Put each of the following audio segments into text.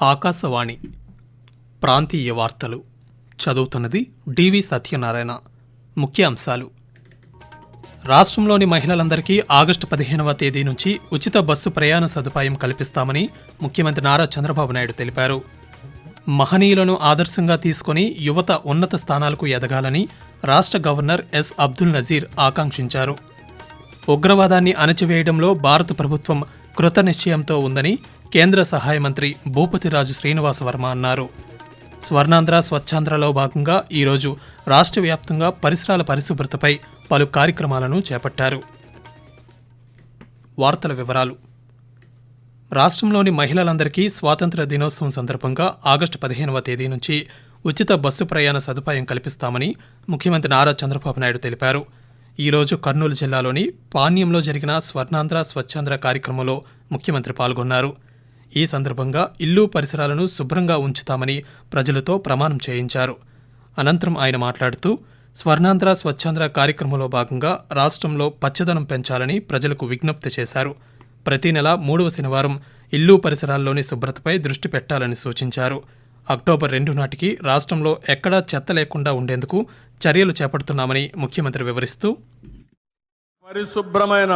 ఆకాశవాణి ప్రాంతీయ వార్తలు. చదువుతున్నది డివి సత్యనారాయణ. ముఖ్య అంశాలు రాష్ట్రంలోని మహిళలందరికీ ఆగస్టు పదిహేనవ తేదీ నుంచి ఉచిత బస్సు ప్రయాణ సదుపాయం కల్పిస్తామని ముఖ్యమంత్రి నారా చంద్రబాబు నాయుడు తెలిపారు. మహనీయులను ఆదర్శంగా తీసుకొని యువత ఉన్నత స్థానాలకు ఎదగాలని రాష్ట్ర గవర్నర్ ఎస్ అబ్దుల్ నజీర్ ఆకాంక్షించారు. ఉగ్రవాదాన్ని అణచివేయడంలో భారత ప్రభుత్వం కృతనిశ్చయంతో ఉందని కేంద్ర సహాయ మంత్రి భూపతిరాజు శ్రీనివాస వర్మ అన్నారు. స్వర్ణాంధ్ర స్వచ్ఛాంధ్రలో భాగంగా ఈరోజు రాష్ట్ర వ్యాప్తంగా పరిసరాల పరిశుభ్రతపై పలు కార్యక్రమాలను చేపట్టారు. వార్తల వివరాలు. రాష్ట్రంలోని మహిళలందరికీ స్వాతంత్ర దినోత్సవం సందర్భంగా ఆగస్టు పదిహేనవ తేదీ నుంచి ఉచిత బస్సు ప్రయాణ సదుపాయం కల్పిస్తామని ముఖ్యమంత్రి నారా చంద్రబాబు నాయుడు తెలిపారు. ఈరోజు కర్నూలు జిల్లాలోని పాణ్యంలో జరిగిన స్వర్ణాంధ్ర స్వచ్ఛాంధ్ర కార్యక్రమంలో ముఖ్యమంత్రి పాల్గొన్నారు. ఈ సందర్భంగా ఇల్లు పరిసరాలను శుభ్రంగా ఉంచుతామని ప్రజలతో ప్రమాణం చేయించారు. అనంతరం ఆయన మాట్లాడుతూ స్వర్ణాంధ్ర స్వచ్ఛాంధ్ర కార్యక్రమంలో భాగంగా రాష్ట్రంలో పచ్చదనం పెంచాలని ప్రజలకు విజ్ఞప్తి చేశారు. ప్రతి నెల మూడవ శనివారం ఇల్లు పరిసరాల్లోని శుభ్రతపై దృష్టి పెట్టాలని సూచించారు. అక్టోబర్ రెండు నాటికి రాష్ట్రంలో ఎక్కడా చెత్త లేకుండా ఉండేందుకు చర్యలు చేపడుతున్నామని ముఖ్యమంత్రి వివరిస్తూ పరిశుభ్రమైన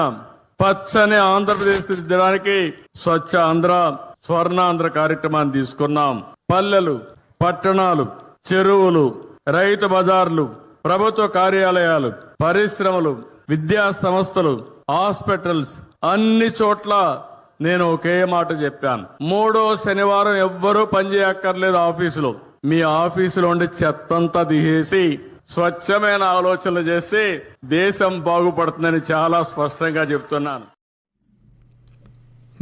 పచ్చని ఆంధ్రప్రదేశ్ దినడానికి స్వచ్ఛ ఆంధ్ర స్వర్ణాంధ్ర కార్యక్రమాన్ని తీసుకున్నాం. పల్లెలు పట్టణాలు చెరువులు రైతు బజార్లు ప్రభుత్వ కార్యాలయాలు పరిశ్రమలు విద్యా సంస్థలు హాస్పిటల్స్ అన్ని చోట్ల నేను ఒకే మాట చెప్పాను. మూడో శనివారం ఎవ్వరూ పనిచేయక్కర్లేదు ఆఫీసులో. మీ ఆఫీసులో ఉండి చెత్తంతా తీసేసి స్వచ్ఛమైన ఆలోచనలు చేస్తే దేశం బాగుపడుతుందని చాలా స్పష్టంగా చెప్తున్నాను.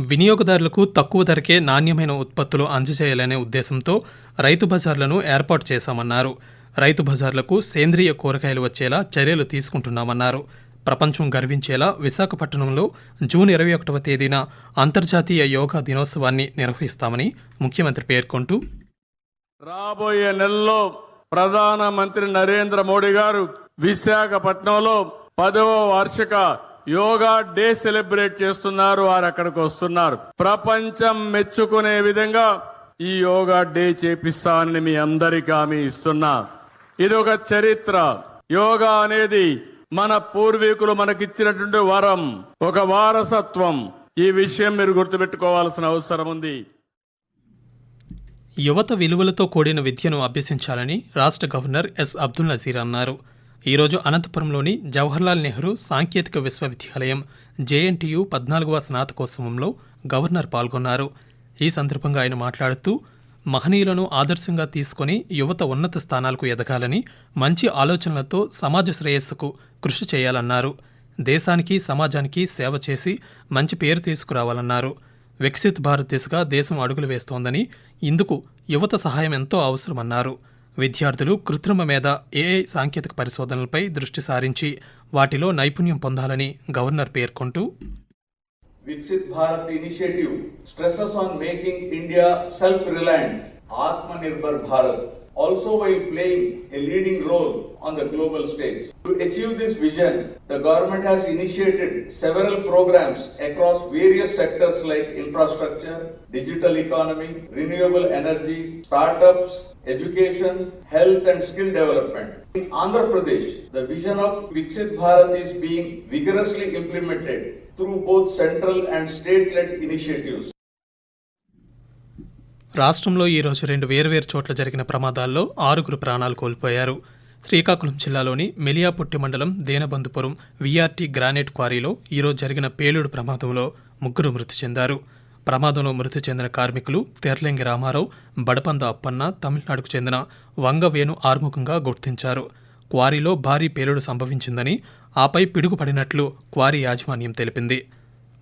వినియోగదారులకు తక్కువ ధరకే నాణ్యమైన ఉత్పత్తులు అందజేయాలనే ఉద్దేశంతో రైతు బజార్లను ఏర్పాటు చేశామన్నారు. రైతు బజార్లకు సేంద్రియ కూరగాయలు వచ్చేలా చర్యలు తీసుకుంటున్నామన్నారు. ప్రపంచం గర్వించేలా విశాఖపట్నంలో జూన్ ఇరవై ఒకటవ తేదీన అంతర్జాతీయ యోగా దినోత్సవాన్ని నిర్వహిస్తామని ముఖ్యమంత్రి పేర్కొంటూ రాబోయే నెలలో ప్రధానమంత్రి నరేంద్ర మోడీ గారు విశాఖపట్నంలో పదవ వార్షిక యోగా డే సెలబ్రేట్ చేస్తున్నారు వారు అక్కడికి వస్తున్నారు. ప్రపంచం మెచ్చుకునే విధంగా ఈ యోగా డే చేపిస్తానని మీ అందరికీ హామీ ఇస్తున్నా. ఇది ఒక చరిత్ర. యోగా అనేది మన పూర్వీకులు మనకిచ్చినటువంటి వరం ఒక వారసత్వం. ఈ విషయం మీరు గుర్తుపెట్టుకోవాల్సిన అవసరం ఉంది. యువత విలువలతో కూడిన విద్యను అభ్యసించాలని రాష్ట్ర గవర్నర్ ఎస్. అబ్దుల్ నజీర్ అన్నారు. ఈరోజు అనంతపురంలోని జవహర్లాల్ నెహ్రూ సాంకేతిక విశ్వవిద్యాలయం జేఎన్టీయు పద్నాలుగవ స్నాతకోత్సవంలో గవర్నర్ పాల్గొన్నారు. ఈ సందర్భంగా ఆయన మాట్లాడుతూ మహనీయులను ఆదర్శంగా తీసుకొని యువత ఉన్నత స్థానాలకు ఎదగాలని మంచి ఆలోచనలతో సమాజ శ్రేయస్సుకు కృషి చేయాలన్నారు. దేశానికి సమాజానికి సేవ చేసి మంచి పేరు తీసుకురావాలన్నారు. వికసిత్ భారత్ దిశగా దేశం అడుగులు వేస్తోందని ఇందుకు యువత సహాయం ఎంతో అవసరమన్నారు. విద్యార్థులు కృత్రిమ మీద ఏఐ సాంకేతిక పరిశోధనలపై దృష్టి సారించి వాటిలో నైపుణ్యం పొందాలని గవర్నర్ పేర్కొంటూ Viksit Bharat initiative stresses on making India self-reliant, Atmanirbhar Bharat. Also while playing a leading role on the global stage. To achieve this vision, the government has initiated several programs across various sectors like infrastructure, digital economy, renewable energy, startups, education, health and skill development. In Andhra Pradesh, the vision of Viksit Bharat is being vigorously implemented through both central and state-led initiatives. రాష్ట్రంలో ఈరోజు రెండు వేర్వేరు చోట్ల జరిగిన ప్రమాదాల్లో ఆరుగురు ప్రాణాలు కోల్పోయారు. శ్రీకాకుళం జిల్లాలోని మెలియాపుట్టి మండలం దేనబందుపురం వీఆర్టీ గ్రానైట్ క్వారీలో ఈరోజు జరిగిన పేలుడు ప్రమాదంలో ముగ్గురు మృతి చెందారు. ప్రమాదంలో మృతి చెందిన కార్మికులు తెర్లింగి రామారావు బడపంద అప్పన్న తమిళనాడుకు చెందిన వంగవేణు ఆర్ముఖంగా గుర్తించారు. క్వారీలో భారీ పేలుడు సంభవించిందని ఆపై పిడుగుపడినట్లు క్వారీ యాజమాన్యం తెలిపింది.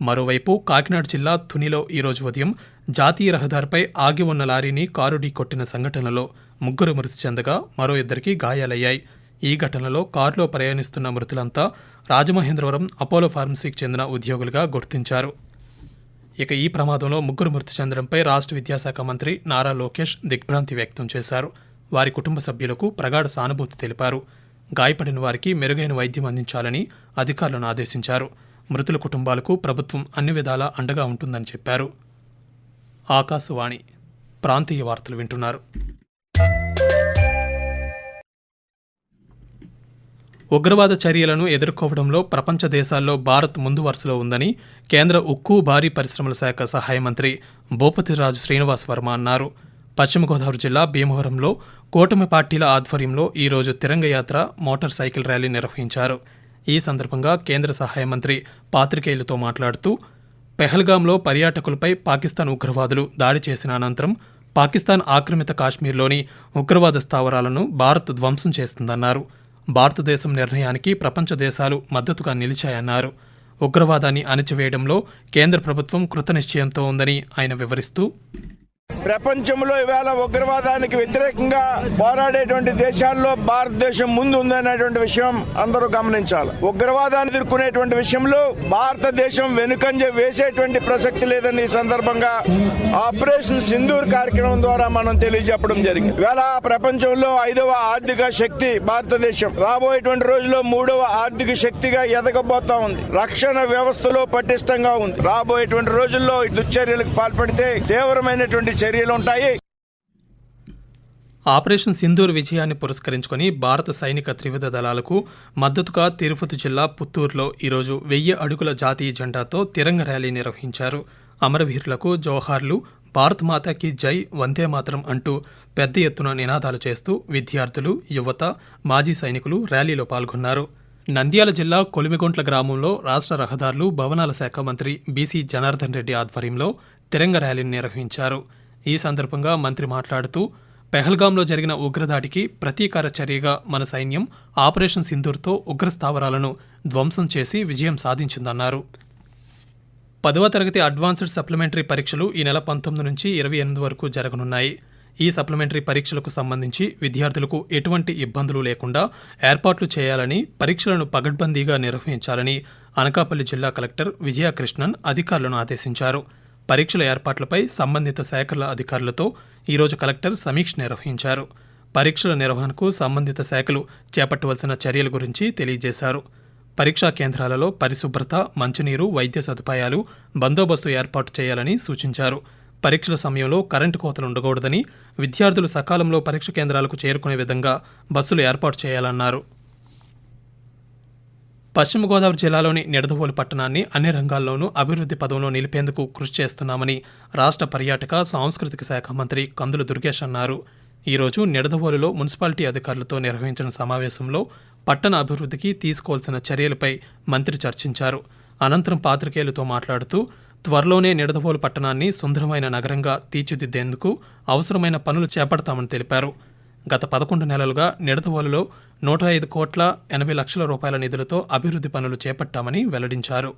మరోవైపు కాకినాడ జిల్లా తునిలో ఈరోజు ఉదయం జాతీయ రహదారిపై ఆగి ఉన్న లారీని కారు ఢీకొట్టిన సంఘటనలో ముగ్గురు మృతి చెందగా మరో ఇద్దరికి గాయాలయ్యాయి. ఈ ఘటనలో కారులో ప్రయాణిస్తున్న మృతులంతా రాజమహేంద్రవరం అపోలో ఫార్మసీకి చెందిన ఉద్యోగులుగా గుర్తించారు. ఇక ఈ ప్రమాదంలో ముగ్గురు మృతి చెందడంపై రాష్ట్ర విద్యాశాఖ మంత్రి నారా లోకేష్ దిగ్భ్రాంతి వ్యక్తం చేశారు. వారి కుటుంబ సభ్యులకు ప్రగాఢ సానుభూతి తెలిపారు. గాయపడిన వారికి మెరుగైన వైద్యం అందించాలని అధికారులను ఆదేశించారు. మృతుల కుటుంబాలకు ప్రభుత్వం అన్ని విధాలా అండగా ఉంటుందని చెప్పారు. ఆకాశవాణి ప్రాంతీయ వార్తలు వింటున్నారు. ఉగ్రవాద చర్యలను ఎదుర్కోవడంలో ప్రపంచ దేశాల్లో భారత్ ముందు వరుసలో ఉందని కేంద్ర ఉక్కు భారీ పరిశ్రమల శాఖ సహాయ మంత్రి భూపతిరాజు శ్రీనివాస్ వర్మ అన్నారు. పశ్చిమ గోదావరి జిల్లా భీమవరంలో కూటమి పార్టీల ఆధ్వర్యంలో ఈరోజు తిరంగయాత్ర మోటార్ సైకిల్ ర్యాలీ నిర్వహించారు. ఈ సందర్భంగా కేంద్ర సహాయ మంత్రి పాత్రికేయులతో మాట్లాడుతూ పెహల్గాంలో పర్యాటకులపై పాకిస్తాన్ ఉగ్రవాదులు దాడి చేసిన అనంతరం పాకిస్తాన్ ఆక్రమిత కాశ్మీర్లోని ఉగ్రవాద స్థావరాలను భారత్ ధ్వంసం చేస్తుందన్నారు. భారతదేశం నిర్ణయానికి ప్రపంచ దేశాలు మద్దతుగా నిలిచాయన్నారు. ఉగ్రవాదాన్ని అణచివేయడంలో కేంద్ర ప్రభుత్వం కృతనిశ్చయంతో ఉందని ఆయన వివరిస్తూ ప్రపంచంలో ఇవాళ ఉగ్రవాదానికి వ్యతిరేకంగా పోరాడేటువంటి దేశాల్లో భారతదేశం ముందు ఉందనేటువంటి విషయం అందరూ గమనించాలి. ఉగ్రవాదాన్ని ఎదుర్కొనేటువంటి విషయంలో భారతదేశం వెనుకంజ వేసేటువంటి ప్రసక్తి లేదని ఈ సందర్భంగా ఆపరేషన్ సింధూర్ కార్యక్రమం ద్వారా మనం తెలియజెప్పడం జరిగింది. ఇవాళ ప్రపంచంలో ఐదవ ఆర్థిక శక్తి భారతదేశం. రాబోయేటువంటి రోజుల్లో మూడవ ఆర్థిక శక్తిగా ఎదగబోతా ఉంది. రక్షణ వ్యవస్థలో పటిష్టంగా ఉంది. రాబోయేటువంటి రోజుల్లో దుశ్చర్యలకు పాల్పడితే తీవ్రమైనటువంటి చర్యలు ఉంటాయి. ఆపరేషన్ సింధూర్ విజయాన్ని పురస్కరించుకొని భారత సైనిక త్రివిధ దళాలకు మద్దతుగా తిరుపతి జిల్లా పుత్తూరులో ఈరోజు వెయ్యి అడుగుల జాతీయ జెండాతో తిరంగ ర్యాలీ నిర్వహించారు. అమరవీరులకు జోహార్లు భారత్ మాతాకి జై వందే మాతరం అంటూ పెద్ద ఎత్తున నినాదాలు చేస్తూ విద్యార్థులు యువత మాజీ సైనికులు ర్యాలీలో పాల్గొన్నారు. నంద్యాల జిల్లా కొలిమిగుంట్ల గ్రామంలో రాష్ట్ర రహదారులు భవనాల శాఖ మంత్రి బీసీ జనార్దన్ రెడ్డి ఆధ్వర్యంలో తిరంగ ర్యాలీని నిర్వహించారు. ఈ సందర్భంగా మంత్రి మాట్లాడుతూ పెహల్గాంలో జరిగిన ఉగ్రదాడికి ప్రతీకార చర్యగా మన సైన్యం ఆపరేషన్ సింధూర్తో ఉగ్ర స్థావరాలను ధ్వంసం చేసి విజయం సాధించిందన్నారు. పదవ తరగతి అడ్వాన్స్డ్ సప్లిమెంటరీ పరీక్షలు ఈ నెల పంతొమ్మిది నుంచి ఇరవై ఎనిమిది వరకు జరగనున్నాయి. ఈ సప్లిమెంటరీ పరీక్షలకు సంబంధించి విద్యార్థులకు ఎటువంటి ఇబ్బందులు లేకుండా ఏర్పాట్లు చేయాలని పరీక్షలను పగడ్బందీగా నిర్వహించాలని అనకాపల్లి జిల్లా కలెక్టర్ విజయకృష్ణన్ అధికారులను ఆదేశించారు. పరీక్షల ఏర్పాట్లపై సంబంధిత శాఖల అధికారులతో ఈరోజు కలెక్టర్ సమీక్ష నిర్వహించారు. పరీక్షల నిర్వహణకు సంబంధిత శాఖలు చేపట్టవలసిన చర్యల గురించి తెలియజేశారు. పరీక్షా కేంద్రాలలో పరిశుభ్రత మంచినీరు వైద్య సదుపాయాలు బందోబస్తు ఏర్పాటు చేయాలని సూచించారు. పరీక్షల సమయంలో కరెంటు కోతలు ఉండకూడదని విద్యార్థులు సకాలంలో పరీక్ష కేంద్రాలకు చేరుకునే విధంగా బస్సులు ఏర్పాటు చేయాలన్నారు. పశ్చిమ గోదావరి జిల్లాలోని నిడదవోలు పట్టణాన్ని అన్ని రంగాల్లోనూ అభివృద్ధి పదంలో నిలిపేందుకు కృషి చేస్తున్నామని రాష్ట్ర పర్యాటక సాంస్కృతిక శాఖ మంత్రి కందులు దుర్గేష్ అన్నారు. ఈరోజు నిడదవోలులో మున్సిపాలిటీ అధికారులతో నిర్వహించిన సమావేశంలో పట్టణ అభివృద్ధికి తీసుకోవాల్సిన చర్యలపై మంత్రి చర్చించారు. అనంతరం పాత్రికేయులతో మాట్లాడుతూ త్వరలోనే నిడదవోలు పట్టణాన్ని సుందరమైన నగరంగా తీర్చిదిద్దేందుకు అవసరమైన పనులు చేపడతామని తెలిపారు. గత పదకొండు నెలలుగా నిడదవోలులో నూట ఐదు కోట్ల ఎనభై లక్షల రూపాయల నిధులతో అభివృద్ధి పనులు చేపట్టామని వెల్లడించారు.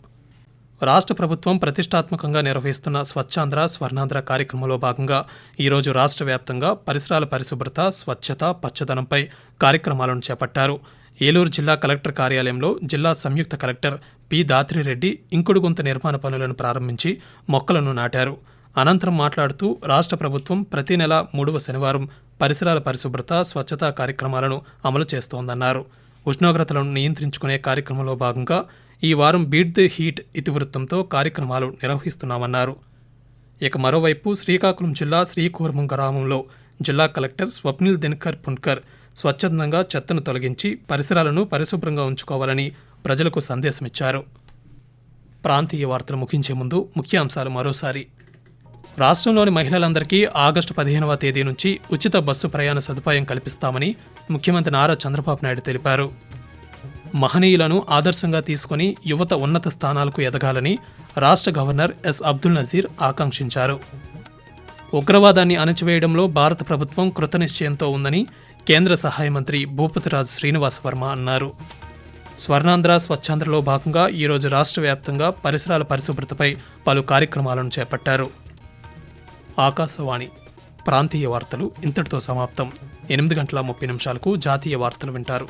రాష్ట్ర ప్రభుత్వం ప్రతిష్టాత్మకంగా నిర్వహిస్తున్న స్వచ్ఛాంధ్ర స్వర్ణాంధ్ర కార్యక్రమంలో భాగంగా ఈరోజు రాష్ట్ర వ్యాప్తంగా పరిసరాల పరిశుభ్రత స్వచ్ఛత పచ్చదనంపై కార్యక్రమాలను చేపట్టారు. ఏలూరు జిల్లా కలెక్టర్ కార్యాలయంలో జిల్లా సంయుక్త కలెక్టర్ పి. దాత్రిరెడ్డి ఇంకుడుగుంత నిర్మాణ పనులను ప్రారంభించి మొక్కలను నాటారు. అనంతరం మాట్లాడుతూ రాష్ట్ర ప్రభుత్వం ప్రతి నెల మూడవ శనివారం పరిసరాల పరిశుభ్రత స్వచ్ఛతా కార్యక్రమాలను అమలు చేస్తోందన్నారు. ఉష్ణోగ్రతలను నియంత్రించుకునే కార్యక్రమంలో భాగంగా ఈ వారం బీట్ ది హీట్ ఇతివృత్తంతో కార్యక్రమాలు నిర్వహిస్తున్నామన్నారు. ఇక మరోవైపు శ్రీకాకుళం జిల్లా శ్రీకూర్మం గ్రామంలో జిల్లా కలెక్టర్ స్వప్నిల్ దినకర్ పున్కర్ స్వచ్ఛందంగా చెత్తను తొలగించి పరిసరాలను పరిశుభ్రంగా ఉంచుకోవాలని ప్రజలకు సందేశమిచ్చారు. ప్రాంతీయ వార్తలు ముగించే ముందు ముఖ్యాంశాలు మరోసారి. రాష్ట్రంలోని మహిళలందరికీ ఆగస్టు పదిహేనవ తేదీ నుంచి ఉచిత బస్సు ప్రయాణ సదుపాయం కల్పిస్తామని ముఖ్యమంత్రి నారా చంద్రబాబు నాయుడు తెలిపారు. మహనీయులను ఆదర్శంగా తీసుకుని యువత ఉన్నత స్థానాలకు ఎదగాలని రాష్ట్ర గవర్నర్ ఎస్ అబ్దుల్ నజీర్ ఆకాంక్షించారు. ఉగ్రవాదాన్ని అణచివేయడంలో భారత ప్రభుత్వం కృతనిశ్చయంతో ఉందని కేంద్ర సహాయ మంత్రి భూపతిరాజు శ్రీనివాస్ వర్మ అన్నారు. స్వర్ణాంధ్ర స్వచ్ఛాంధ్రలో భాగంగా ఈరోజు రాష్ట్ర వ్యాప్తంగా పరిసరాల పరిశుభ్రతపై పలు కార్యక్రమాలను చేపట్టారు. ఆకాశవాణి ప్రాంతీయ వార్తలు ఇంతటితో సమాప్తం. ఎనిమిది గంటల ముప్పై నిమిషాలకు జాతీయ వార్తలు వింటారు.